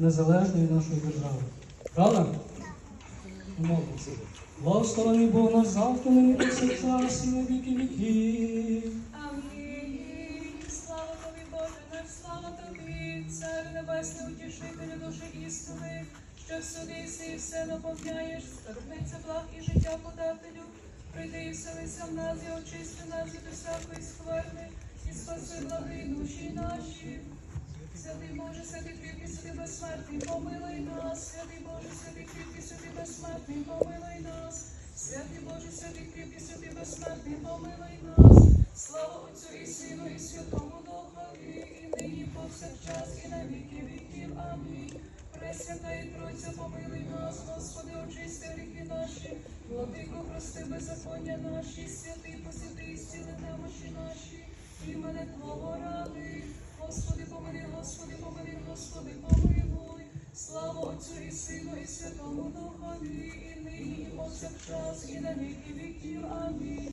незалежної нашої держави. Правда? Молодці. Благословений Бог наш завтра, нині повсякчас і на віки віків. Амінь. Слава тобі, Боже наш, слава тобі, Цар Небесний, утішителю душі істини, що всюди єси і все наповняєш, скарбниця благ і життя подателю. Прийди і вселися в нас, і очисти нас від усякої скверни, і спаси благи душі наші. Святий Боже, святий кріпкий, святий безсмертний, помилуй нас, святий Боже, святий кріпкий, святий безсмертний, помилуй нас, святий Боже, святий кріпкий, святий безсмертний, помилуй нас. Слава Отцю і Сину, і Святому Духові, і нині повсякчас, і на віки віків. Амінь. Пресвята і Тройця, помилуй нас, Господи, очисти гріхи наші, владико, прости беззаконня наші, святий, посвяти і зціли немощі наші, імене Твого ради. Слава Отцю і Сину, і Святому Духові, і нині, і повсякчас, і на віки віків. Амінь.